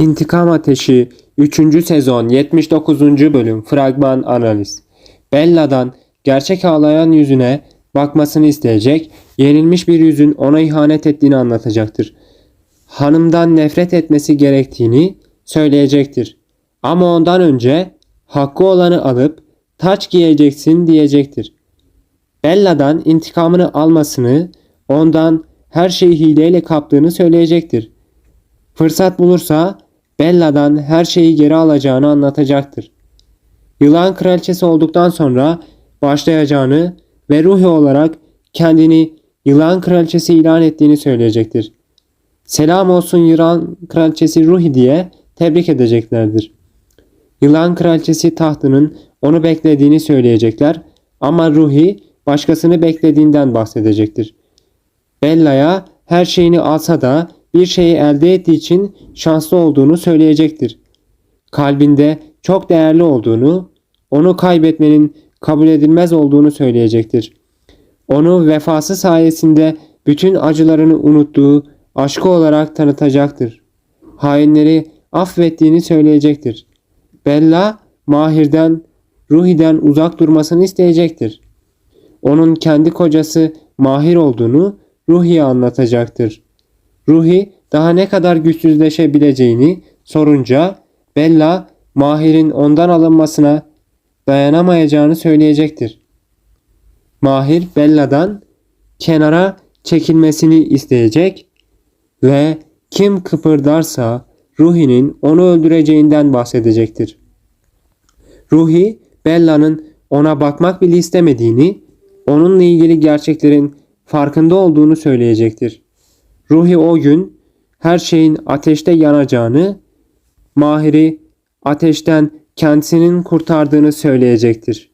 İntikam Ateşi 3. sezon 79. bölüm fragman analiz. Bella'dan gerçek ağlayan yüzüne bakmasını isteyecek, yenilmiş bir yüzün ona ihanet ettiğini anlatacaktır. Hanımdan nefret etmesi gerektiğini söyleyecektir. Ama ondan önce hakkı olanı alıp taç giyeceksin diyecektir. Bella'dan intikamını almasını, ondan her şeyi hileyle kaptığını söyleyecektir. Fırsat bulursa Bella'dan her şeyi geri alacağını anlatacaktır. Yılan kraliçesi olduktan sonra başlayacağını ve ruhi olarak kendini yılan kraliçesi ilan ettiğini söyleyecektir. Selam olsun yılan kraliçesi Ruhi diye tebrik edeceklerdir. Yılan kraliçesi tahtının onu beklediğini söyleyecekler ama Ruhi başkasını beklediğinden bahsedecektir. Bella'ya her şeyini alsa da bir şeyi elde ettiği için şanslı olduğunu söyleyecektir. Kalbinde çok değerli olduğunu, onu kaybetmenin kabul edilmez olduğunu söyleyecektir. Onu vefası sayesinde bütün acılarını unuttuğu aşkı olarak tanıtacaktır. Hainleri affettiğini söyleyecektir. Bella, Mahir'den, Ruhi'den uzak durmasını isteyecektir. Onun kendi kocası Mahir olduğunu Ruhi'ye anlatacaktır. Ruhi daha ne kadar güçsüzleşebileceğini sorunca Bella Mahir'in ondan alınmasına dayanamayacağını söyleyecektir. Mahir Bella'dan kenara çekilmesini isteyecek ve kim kıpırdarsa Ruhi'nin onu öldüreceğinden bahsedecektir. Ruhi Bella'nın ona bakmak bile istemediğini, onunla ilgili gerçeklerin farkında olduğunu söyleyecektir. Ruhi o gün her şeyin ateşte yanacağını, Mahir'i ateşten kendisinin kurtardığını söyleyecektir.